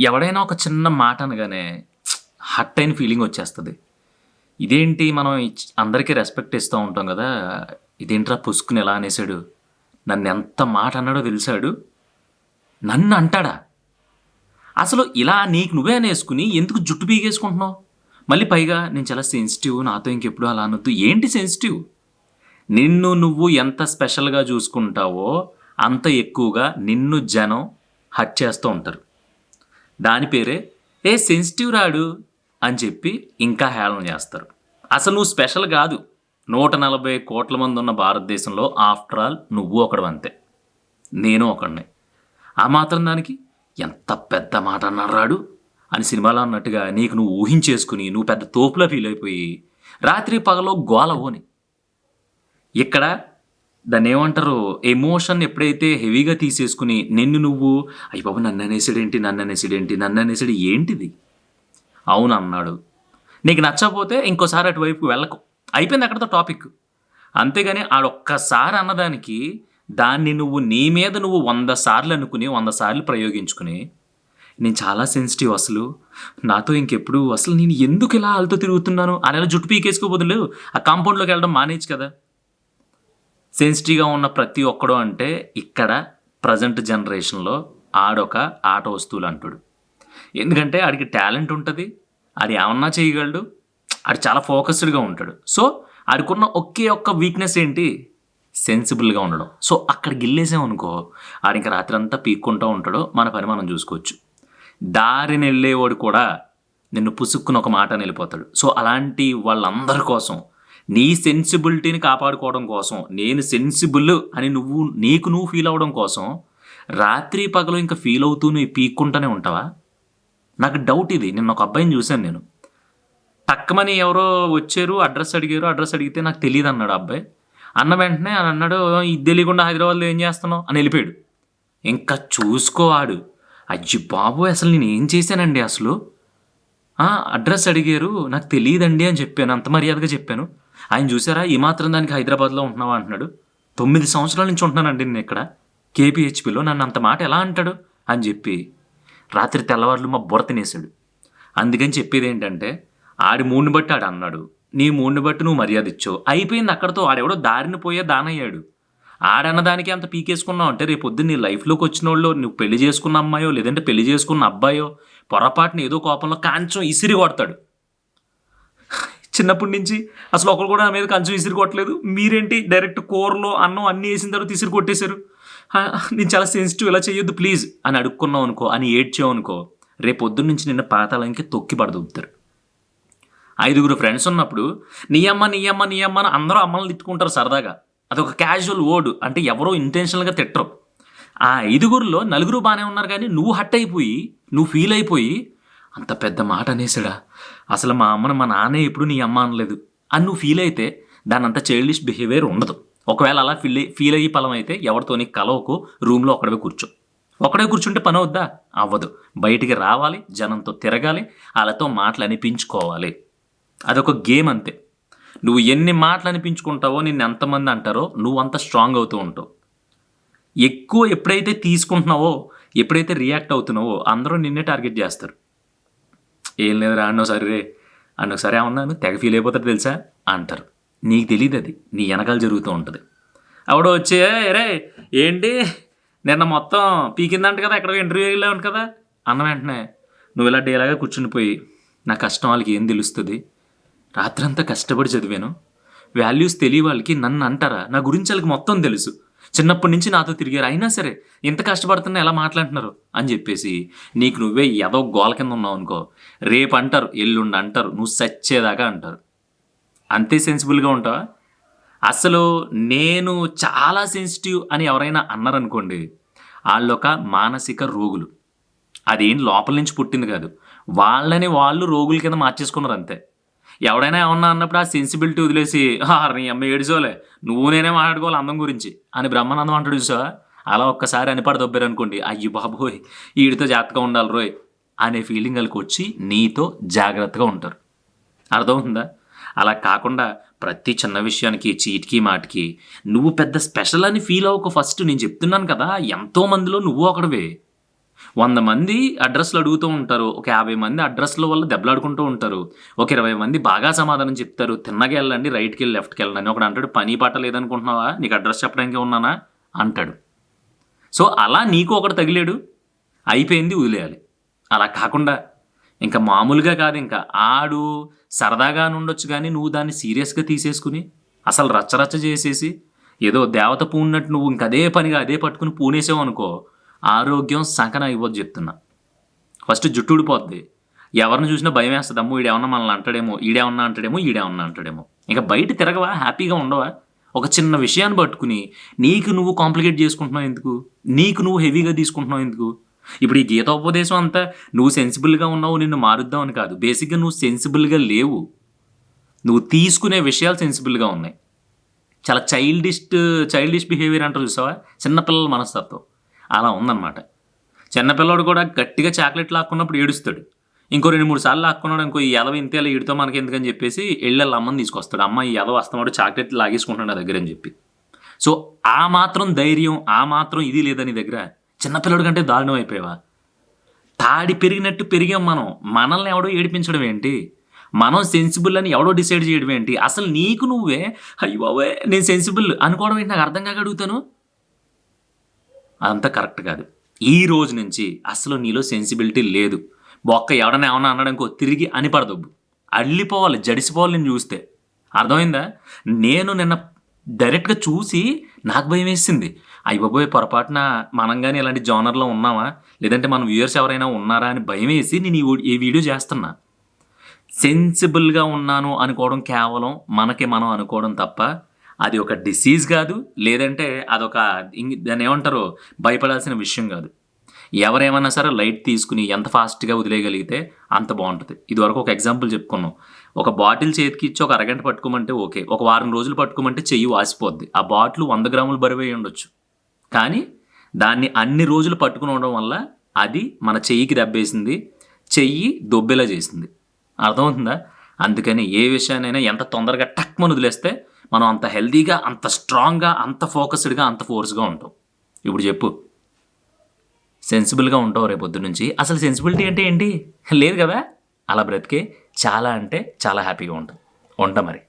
ఎవడైనా ఒక చిన్న మాట అనగానే హట్ అయిన ఫీలింగ్ వచ్చేస్తుంది. ఇదేంటి మనం అందరికీ రెస్పెక్ట్ ఇస్తూ ఉంటాం కదా ఇదేంట్రా పుసుకుని ఎలా అనేసాడు నన్ను ఎంత మాట అన్నాడో తెలిసాడు? నన్ను అంటాడా? అసలు ఇలా నీకు నువ్వే అనేసుకుని ఎందుకు జుట్టు పీగేసుకుంటున్నావు మళ్ళీ పైగా నేను చాలా సెన్సిటివ్ నాతో ఇంకెప్పుడు అలా అనొద్దు. ఏంటి సెన్సిటివ్? నిన్ను నువ్వు ఎంత స్పెషల్గా చూసుకుంటావో అంత ఎక్కువగా నిన్ను జనం హట్ చేస్తూ ఉంటారు. దాని పేరే ఏ సెన్సిటివ్ రాడు అని చెప్పి ఇంకా హేళన చేస్తారు. అసలు నువ్వు స్పెషల్ కాదు. నూట నలభై కోట్ల మంది ఉన్న భారతదేశంలో ఆఫ్టర్ ఆల్ నువ్వు ఒకడు అంతే. నేను ఒకడిని. ఆ మాత్రం దానికి ఎంత పెద్ద మాట అన్నాడు రాడు అని సినిమాలో అన్నట్టుగా నీకు నువ్వు ఊహించేసుకుని నువ్వు పెద్ద తోపులో ఫీల్ అయిపోయి రాత్రి పగలో గోల ఓని. ఇక్కడ దాన్ని ఏమంటారు? ఎమోషన్ ఎప్పుడైతే హెవీగా తీసేసుకుని నిన్ను నువ్వు అయ్యి బాబు నన్ను అనేసాడేంటి నన్ను అనేసిడేంటి నన్ను అనేసాడు ఏంటిది? అవును అన్నాడు. నీకు నచ్చకపోతే ఇంకోసారి అటువైపు వెళ్ళకు. అయిపోయింది అక్కడతో టాపిక్. అంతేగాని ఆడొక్కసారి అన్నదానికి దాన్ని నువ్వు నీ మీద నువ్వు వంద సార్లు అనుకుని వంద సార్లు ప్రయోగించుకుని నేను చాలా సెన్సిటివ్ అసలు. నాతో ఇంకెప్పుడు అసలు నేను ఎందుకు ఇలా వాళ్ళతో తిరుగుతున్నాను? ఆ అలా జుట్టు పీకేసుకోబోదులు ఆ కాంపౌండ్లోకి వెళ్ళడం మానేచ్చు కదా. సెన్సిటివ్గా ఉన్న ప్రతి ఒక్కడు అంటే ఇక్కడ ప్రజెంట్ జనరేషన్లో ఆడొక ఆట వస్తువులు అంటాడు. ఎందుకంటే ఆడికి టాలెంట్ ఉంటుంది ఆడు ఏమన్నా చేయగలడు ఆడు చాలా ఫోకస్డ్గా ఉంటాడు. సో ఆడికున్న ఒకే ఒక్క వీక్నెస్ ఏంటి? సెన్సిబుల్గా ఉండడం. సో అక్కడ గిల్లేసామనుకో ఆడి ఇంకా రాత్రి అంతా పీక్కుంటూ ఉంటాడో మన పని మనం చూసుకోవచ్చు. దారిని వెళ్ళేవాడు కూడా నిన్ను పుసుక్కుని ఒక మాట వెళ్ళిపోతాడు సో అలాంటి వాళ్ళందరి కోసం నీ సెన్సిబిలిటీని కాపాడుకోవడం కోసం నేను సెన్సిబుల్ అని నువ్వు నీకు నువ్వు ఫీల్ అవడం కోసం రాత్రి పగలు ఇంకా ఫీల్ అవుతూ నువ్వు పీక్కుంటూనే ఉంటావా? నాకు డౌట్ ఇది. నిన్న ఒక అబ్బాయిని చూశాను నేను. టక్కమని ఎవరో వచ్చారు అడ్రస్ అడిగారు అడ్రస్ అడిగితే నాకు తెలియదు అన్నాడు అబ్బాయి. అన్న వెంటనే అని అన్నాడు ఇది తెలియకుండా హైదరాబాద్లో ఏం చేస్తున్నావు? అని వెళ్ళిపోయాడు. ఇంకా చూసుకోవాడు. అజ్జి బాబు అసలు నేను ఏం చేశానండి అసలు? అడ్రస్ అడిగారు నాకు తెలియదండి అని చెప్పాను అంత మర్యాదగా చెప్పాను. ఆయన చూసారా? ఈ మాత్రం దానికి హైదరాబాద్లో ఉంటున్నావా అంటున్నాడు. తొమ్మిది సంవత్సరాల నుంచి ఉంటున్నానండి నేను ఇక్కడ. కేపీహెచ్పిలో నన్ను అంత మాట ఎలా అంటాడు? అని చెప్పి రాత్రి తెల్లవారులు మా బుర్ర తినేసాడు అందుకని చెప్పేది ఏంటంటే ఆడి మూడిని బట్టి ఆడు అన్నాడు. నీ మూడిని బట్టి నువ్వు మర్యాద ఇచ్చావు. అయిపోయింది అక్కడతో ఆడెవడో దారిని పోయే దానయ్యాడు. ఆడన్న దానికి అంత పీకేసుకున్నావు అంటే రేపు పొద్దున్న నీ లైఫ్లోకి వచ్చిన వాళ్ళు నువ్వు పెళ్ళి చేసుకున్న అమ్మాయో లేదంటే పెళ్ళి చేసుకున్న అబ్బాయో పొరపాటున ఏదో కోపంలో కాంచం ఇసిరి కొడతాడు. చిన్నప్పటి నుంచి అసలు ఒకరు కూడా నా మీద కంచం ఇసిరి కొట్టలేదు మీరేంటి? డైరెక్ట్ కూరలో అన్నం అన్నీ వేసిన తర్వాత ఇసిరి కొట్టేశారు నేను చాలా సెన్సిటివ్ ఇలా చేయొద్దు ప్లీజ్ అని అడుక్కున్నావు అనుకో అని ఏడ్చావు అనుకో రేపు పొద్దున్న నుంచి నిన్న పాతాళంకి తొక్కి పడదొబ్బుతారు ఐదుగురు ఫ్రెండ్స్ ఉన్నప్పుడు నీ అమ్మ నీ అమ్మ నీ అమ్మ అని అందరూ అమ్మల్ని తిట్టుకుంటారు సరదాగా. అదొక క్యాజువల్ వర్డ్ అంటే ఎవరో ఇంటెన్షనల్గా తిట్టరు. ఆ ఐదుగురిలో నలుగురు బాగానే ఉన్నారు కానీ నువ్వు హట్ అయిపోయి నువ్వు ఫీల్ అయిపోయి అంత పెద్ద మాట అనేసాడా అసలు మా అమ్మను మా నాన్నే ఎప్పుడు నీ అమ్మ అనలేదు. అని నువ్వు ఫీల్ అయితే దాని అంత చైల్డిష్ బిహేవియర్ ఉండదు. ఒకవేళ అలా ఫీల్ ఫీల్ అయ్యి పలం అయితే ఎవరితో నీ కలవకు రూమ్లో ఒకడే కూర్చో. ఒకడే కూర్చుంటే పని అవుద్దా? అవ్వదు. బయటికి రావాలి జనంతో తిరగాలి వాళ్ళతో మాటలు అనిపించుకోవాలి అదొక గేమ్ అంతే. నువ్వు ఎన్ని మాటలు అనిపించుకుంటావో నిన్ను ఎంతమంది అంటారో నువ్వు అంత స్ట్రాంగ్ అవుతూ ఉంటావు. ఎక్కువ ఎప్పుడైతే తీసుకుంటున్నావో ఎప్పుడైతే రియాక్ట్ అవుతున్నావో అందరూ నిన్నే టార్గెట్ చేస్తారు. ఏం లేదురా అన్న ఒకసారి సరే రే. అన్న ఏమన్నాను తెగ ఫీల్ అయిపోతారు తెలుసా? అంటారు. నీకు తెలియదు అది. నీ వెనకాల జరుగుతూ ఉంటుంది. అప్పుడు వచ్చే రే ఏంటి? నిన్న మొత్తం పీకిందంట కదా ఎక్కడికో ఇంటర్వ్యూ వెళ్ళావు కదా? అన్న వెంటనే నువ్వు ఇలా డేలాగా కూర్చునిపోయి నా కష్టం వాళ్ళకి ఏం తెలుస్తుంది? రాత్రంతా కష్టపడి చదివాను. వాల్యూస్ తెలియ వాళ్ళకి నన్ను అంటారా? నా గురించి వాళ్ళకి మొత్తం తెలుసు. చిన్నప్పటి నుంచి నాతో తిరిగారు. అయినా సరే ఇంత కష్టపడుతున్నా ఎలా మాట్లాడుతున్నారు? అని చెప్పేసి నీకు నువ్వే ఏదో గోల కింద ఉన్నావు అనుకో రేపు అంటారు ఎల్లుండి అంటారు నువ్వు సచ్చేదాకా అంటారు. అంతే సెన్సిబుల్గా ఉంటావా? అసలు నేను చాలా సెన్సిటివ్ అని ఎవరైనా అన్నారనుకోండి వాళ్ళొక మానసిక రోగులు. అదేం లోపల నుంచి పుట్టింది కాదు. వాళ్ళని వాళ్ళు రోగుల కింద మార్చేసుకున్నారు అంతే. ఎవడైనా ఏమన్నా అన్నప్పుడు ఆ సెన్సిబిలిటీ వదిలేసి నీ అమ్మ ఏడిచోలే. నువ్వు నేనే మాట్లాడుకోవాలి అందం గురించి. అని బ్రహ్మానందం అంటాడు చూసావా? అలా ఒక్కసారి అనిపడ దొబ్బారు అనుకోండి అయ్యి బాబోయ్ వీడితో జాగ్రత్తగా ఉండాలి రోయ్ అనే ఫీలింగ్ వాళ్ళకి వచ్చి నీతో జాగ్రత్తగా ఉంటారు. అర్థమవుతుందా? అలా కాకుండా ప్రతి చిన్న విషయానికి చీటికి మాటికి నువ్వు పెద్ద స్పెషల్ అని ఫీల్ అవ్వక ఫస్ట్ నేను చెప్తున్నాను కదా ఎంతో మందిలో నువ్వు ఒకడివే. వంద మంది అడ్రస్లు అడుగుతూ ఉంటారు. ఒక యాభై మంది అడ్రస్ల వల్ల దెబ్బలాడుకుంటూ ఉంటారు. ఒక ఇరవై మంది బాగా సమాధానం చెప్తారు. తిన్నగా వెళ్ళండి రైట్కి వెళ్ళి లెఫ్ట్కి వెళ్ళండి ఒకడు అంటాడు. పని పాట లేదనుకుంటున్నావా? నీకు అడ్రస్ చెప్పడానికి ఉన్నానా? అంటాడు. సో అలా నీకు ఒకడు తగిలాడు. అయిపోయింది వదిలేయాలి. అలా కాకుండా ఇంకా మామూలుగా కాదు ఇంకా. ఆడు సరదాగా ఉండొచ్చు కానీ నువ్వు దాన్ని సీరియస్గా తీసేసుకుని అసలు రచ్చరచ్చ చేసేసి ఏదో దేవత పూన్నట్టు నువ్వు ఇంక అదే పనిగా అదే పట్టుకుని పూనేసావు అనుకో ఆరోగ్యం సంకన అయిపోద్ది చెప్తున్నా. ఫస్ట్ జుట్టు ఊడిపోద్ది. ఎవరిని చూసినా భయం వేస్తుంది. అమ్మో ఈడేమన్నా మనల్ని అంటాడేమో ఈడేమన్నా అంటాడేమో ఈడేమన్నా అంటాడేమో. ఇంకా బయట తిరగవా? హ్యాపీగా ఉండవా? ఒక చిన్న విషయాన్ని పట్టుకుని నీకు నువ్వు కాంప్లికేట్ చేసుకుంటున్నావు ఎందుకు? నీకు నువ్వు హెవీగా తీసుకుంటున్నావు ఎందుకు? ఇప్పుడు ఈ గీతోపదేశం అంతా నువ్వు సెన్సిబుల్గా ఉన్నావు నిన్ను మారుద్దాం అని కాదు. బేసిక్గా నువ్వు సెన్సిబుల్గా లేవు. నువ్వు తీసుకునే విషయాలు సెన్సిబుల్గా ఉన్నాయి. చాలా చైల్డిస్ట్ చైల్డిష్ బిహేవియర్ అంటారు చూసావా? చిన్నపిల్లల మనస్తత్వం. అలా ఉందన్నమాట. చిన్నపిల్లడు కూడా గట్టిగా చాక్లెట్ లాక్కున్నప్పుడు ఏడుస్తాడు. ఇంకో రెండు మూడు సార్లు లాక్కున్నాడు ఇంకో ఈ ఎదవ ఇంతేలా ఈడితో మనకి ఎందుకని చెప్పేసి వెళ్ళి వాళ్ళ అమ్మని తీసుకొస్తాడు. అమ్మ ఈ ఎదవ వస్తాడు చాక్లెట్ లాగేసుకుంటాడు నా దగ్గర అని చెప్పి. సో ఆ మాత్రం ధైర్యం ఆ మాత్రం ఇది లేదా నీ దగ్గర? చిన్నపిల్లడి కంటే దారుణం అయిపోయావా? తాడి పెరిగినట్టు పెరిగాం మనం. మనల్ని ఎవడో ఏడిపించడం ఏంటి? మనం సెన్సిబుల్ అని ఎవడో డిసైడ్ చేయడం ఏంటి? అసలు నీకు నువ్వే? అయ్యో నేను సెన్సిబుల్ అనుకోవడం ఏంటి? నాకు అర్థం కాక అడుగుతాను. అదంతా కరెక్ట్ కాదు. ఈ రోజు నుంచి అసలు నీలో సెన్సిబిలిటీ లేదు. బొక్క ఎవడన్నా ఏమన్నా అన్నాడనుకో తిరిగి అని పడదొబ్బు అల్లిపోవాలి జడిసిపోవాలి నేను చూస్తే. అర్థమైందా? నేను నిన్న డైరెక్ట్గా చూసి నాకు భయం వేసింది. అయ్య బాబోయ్ పొరపాటున మనం కానీ ఇలాంటి జోనర్లో ఉన్నామా? లేదంటే మన వ్యూయర్స్ ఎవరైనా ఉన్నారా అని భయం వేసి నేను ఈ ఈ వీడియో చేస్తున్నా. సెన్సిబుల్గా ఉన్నాను అనుకోవడం కేవలం మనకి మనం అనుకోవడం తప్ప అది ఒక డిసీజ్ కాదు లేదంటే అదొక ఇంగ్- దాన్ని ఏమంటారు భయపడాల్సిన విషయం కాదు. ఎవరేమన్నా సరే లైట్ తీసుకుని ఎంత ఫాస్ట్గా వదిలేయగలిగితే అంత బాగుంటుంది. ఇదివరకు ఒక ఎగ్జాంపుల్ చెప్పుకున్నాం. ఒక బాటిల్ చేతికి ఇచ్చి ఒక అరగంట పట్టుకోమంటే ఓకే. ఒక వారం రోజులు పట్టుకోమంటే చెయ్యి వాసిపోద్ది. ఆ బాటిల్ వంద గ్రాములు బరువు ఉండొచ్చు. కానీ దాన్ని అన్ని రోజులు పట్టుకుని ఉండడం వల్ల అది మన చెయ్యికి దెబ్బేసింది చెయ్యి దొబ్బేలా చేసింది. అర్థమవుతుందా? అందుకని ఏ విషయాన్నైనా ఎంత తొందరగా టక్మని వదిలేస్తే మనం అంత హెల్తీగా అంత స్ట్రాంగ్గా అంత ఫోకస్డ్గా అంత ఫోర్స్గా ఉంటాం. ఇప్పుడు చెప్పు. సెన్సిబుల్గా ఉంటావు రేపు పొద్దు నుంచి. అసలు సెన్సిబిలిటీ అంటే ఏంటి? లేదు కదా? అలా బ్రతికే చాలా అంటే చాలా హ్యాపీగా ఉంటాం. ఉంటా మరి.